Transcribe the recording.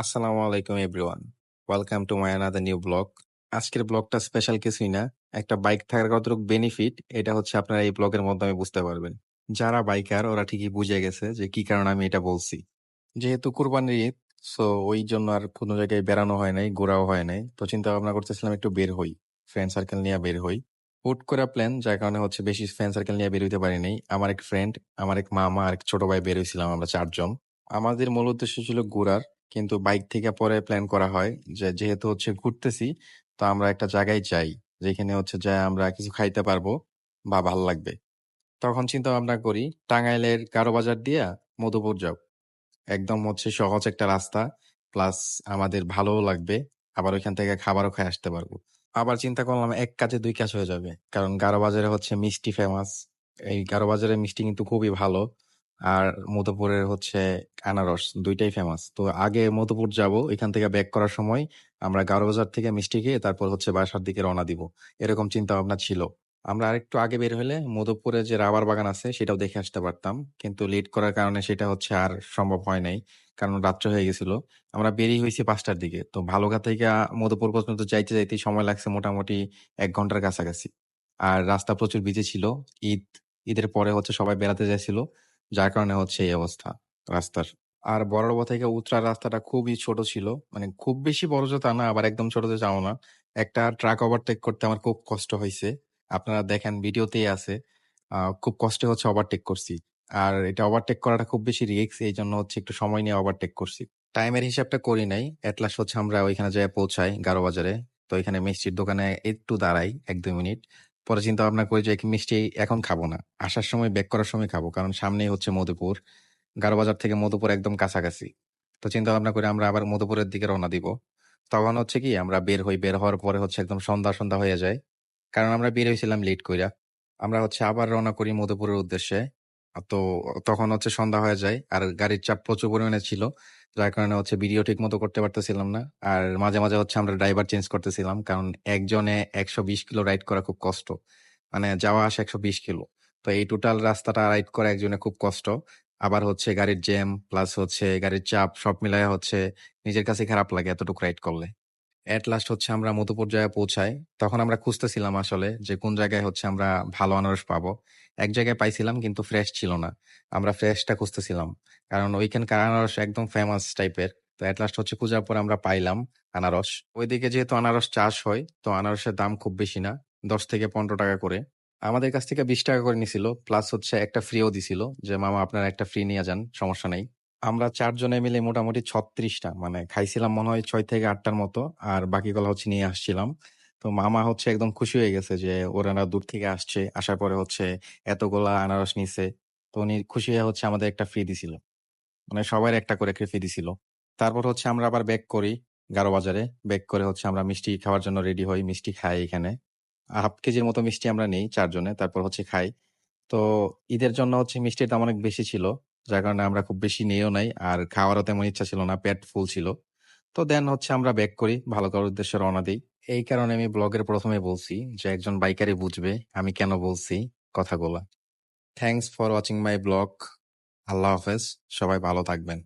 আসসালামু আলাইকুম, everyone. Welcome to my another new blog. আজকের ব্লগটা স্পেশাল কিছুই না, একটা বাইক থাকার কতটুকু বেনিফিট, এটা হচ্ছে আপনারা এই ব্লগের মাধ্যমে বুঝতে পারবেন। যারা বাইকার, ওরা ঠিকই বুঝে গেছে যে কি কারণে আমি এটা বলছি। যেহেতু কুরবানির ঈদ, সো ওই জন্য আর কোনো জায়গায় বেড়ানো হয় নাই, ঘোরাও হয় নাই। তো চিন্তা ভাবনা করতেছিলাম একটু বের হই, ফ্রেন্ড সার্কেল নিয়ে বের হই। হুট করা প্ল্যান, যার কারণে হচ্ছে বেশি ফ্রেন্ড সার্কেল নিয়ে বের হইতে পারিনি। আমার এক ফ্রেন্ড, আমার এক মামা আর এক ছোট ভাই বের হয়েছিলাম আমরা চারজন। আমাদের মূল উদ্দেশ্য ছিল ঘোরার কিন্তু বাইক থেকে পরে প্ল্যান করা হয় যে, যেহেতু হচ্ছে ঘুরতেছি, তো আমরা একটা জায়গায় যাই, যেখানে হচ্ছে যায় আমরা কিছু খাইতে পারব বা ভালো লাগবে। তখন চিন্তা ভাবনা করি, টাঙ্গাইলের কারও বাজার দিয়া মধুপুর যাও। একদম হচ্ছে সহজ একটা রাস্তা, প্লাস আমাদের ভালোও লাগবে, আবার ওইখান থেকে খাবারও খেয়ে আসতে পারব। আবার চিন্তা করলাম এক কাজে দুই কাজ হয়ে যাবে, কারণ গারো বাজারে হচ্ছে মিষ্টি ফেমাস এই গারো বাজারের মিষ্টি কিন্তু খুবই ভালো। আর মধুপুরের হচ্ছে আনারস, দুইটাই ফেমাস তো আগে মধুপুর যাব, এখান থেকে ব্যাক করার সময় আমরা গারো বাজার থেকে মিষ্টি খেয়ে তারপর হচ্ছে বাসার দিকে রওনা দিব। এরকম চিন্তা ভাবনা ছিল। আমরা আরেকটু আগে বের হলে মধুপুরে যে রাবার বাগান আছে সেটাও দেখে আসতে পারতাম। কিন্তু লেট করার কারণে সেটা হচ্ছে আর সম্ভব হয় নাই, কারণ রাত্র হয়ে গেছিল। আমরা বেরিয়ে হয়েছি পাঁচটার দিকে। তো ভালোঘাট থেকে মধুপুর পর্যন্ত যাইতে যাইতে সময় লাগছে মোটামুটি এক ঘণ্টার কাছাকাছি। আর রাস্তা প্রচুর ভিজে ছিল। ঈদ, ঈদের পরে হচ্ছে সবাই বেড়াতে যাচ্ছিল যার কারণে হচ্ছে এই অবস্থা রাস্তার। আর বড় থেকে উত্তরার রাস্তাটা খুবই ছোট ছিল। মানে খুব বেশি বড় তা না, আবার একদম ছোট যাও না। একটা ট্রাক ওভারটেক করতে আমার খুব কষ্ট হয়েছে আপনারা দেখেন ভিডিওতেই আছে। খুব কষ্টে হচ্ছে ওভারটেক করছি। আর এটা ওভারটেক করাটা খুব বেশি রিস্ক এই জন্য হচ্ছে একটু সময় নিয়ে ওভারটেক করছি। টাইমের হিসাবটা করি নাই। এটলাস হচ্ছে আমরা ওইখানে যেয়ে পৌঁছাই গারো বাজারে তো এখানে মিষ্টির দোকানে একটু দাঁড়াই এক দুই মিনিট। পরে চিন্তা ভাবনা করি যে মিষ্টি এখন খাব না। আসার সময় ব্যাক করার সময় খাব, কারণ সামনেই হচ্ছে মধুপুর। গারো বাজার থেকে মধুপুর একদম কাছাকাছি। তো চিন্তা ভাবনা করে আমরা আবার মধুপুরের দিকে রওনা দিব। তখন হচ্ছে কি, আমরা বের হই, বের হওয়ার পরে হচ্ছে একদম সন্ধ্যা সন্ধ্যা হয়ে যায়। কারণ আমরা বের হয়েছিলাম লেট কইরা। আমরা হচ্ছে আবার রওনা করি মধুপুরের উদ্দেশ্যে। তো তখন হচ্ছে সন্ধ্যা হয়ে যায়, আর গাড়ির চাপ প্রচুর পরিমাণে ছিল। যার কারণে হচ্ছে ভিডিও ঠিক মতো করতে পারতেছিলাম না। আর মাঝে মাঝে হচ্ছে আমরা ড্রাইভার চেঞ্জ করতেছিলাম, কারণ একজনে একশো বিশ কিলো রাইড করা খুব কষ্ট। মানে যাওয়া আসা একশো বিশ কিলো। তো এই টোটাল রাস্তাটা রাইড করা একজনে খুব কষ্ট। আবার হচ্ছে গাড়ির জ্যাম প্লাস হচ্ছে গাড়ির চাপ, সব মিলায় হচ্ছে নিজের কাছে খারাপ লাগে এতটুকু রাইড করলে। এট লাস্ট হচ্ছে আমরা মধুপুর পর্যায়ে পৌঁছাই। তখন আমরা খুঁজতেছিলাম আসলে যে কোন জায়গায় হচ্ছে আমরা ভালো আনারস পাবো। এক জায়গায় পাইছিলাম কিন্তু ফ্রেশ ছিল না। আমরা ফ্রেশটা খুঁজতেছিলাম। কারণ ওইখানকার আনারস একদম ফেমাস টাইপের তো এট লাস্ট হচ্ছে খোঁজার পর আমরা পাইলাম আনারস। ওইদিকে যেহেতু আনারস চাষ হয়, তো আনারসের দাম খুব বেশি না, দশ থেকে পনেরো টাকা করে। আমাদের কাছ থেকে বিশ টাকা করে নিছিল প্লাস হচ্ছে একটা ফ্রিও দিছিল যে, মামা, আপনারা একটা ফ্রি নিয়ে যান, সমস্যা নেই। আমরা চারজনে মিলে মোটামুটি ছত্রিশটা মানে খাইছিলাম মনে হয় ছয় থেকে আটটার মতো, আর বাকিগুলো হচ্ছে নিয়ে আসছিলাম। তো মামা হচ্ছে একদম খুশি হয়ে গেছে যে ওরা দূর থেকে আসছে, আসার পরে হচ্ছে এতগুলা আনারস নিছে। তো উনি খুশি হয়ে হচ্ছে আমাদের একটা ফ্রি দিছিল। মানে সবার একটা করে ফ্রি দিছিল। তারপর হচ্ছে আমরা আবার ব্যাক করি গারো বাজারে। ব্যাক করে হচ্ছে আমরা মিষ্টি খাওয়ার জন্য রেডি হই, মিষ্টি খাই এখানে। হাফ কেজির মতো মিষ্টি আমরা নেই চারজনে, তারপর হচ্ছে খাই। তো ঈদের জন্য হচ্ছে মিষ্টির দাম অনেক বেশি ছিল। যার কারণে আমরা খুব বেশি নিয়েও নাই। আর খাওয়ারও তেমন ইচ্ছা ছিল না, পেট ফুল ছিল। তো দেন হচ্ছে আমরা ব্যাক করি, ভালো করার উদ্দেশ্যে রওনা দিই। এই কারণে আমি ব্লগের প্রথমে বলছি যে একজন বাইকারই বুঝবে আমি কেন বলছি কথাগুলো। Thanks for watching my blog আল্লাহ হাফেজ, সবাই ভালো থাকবেন।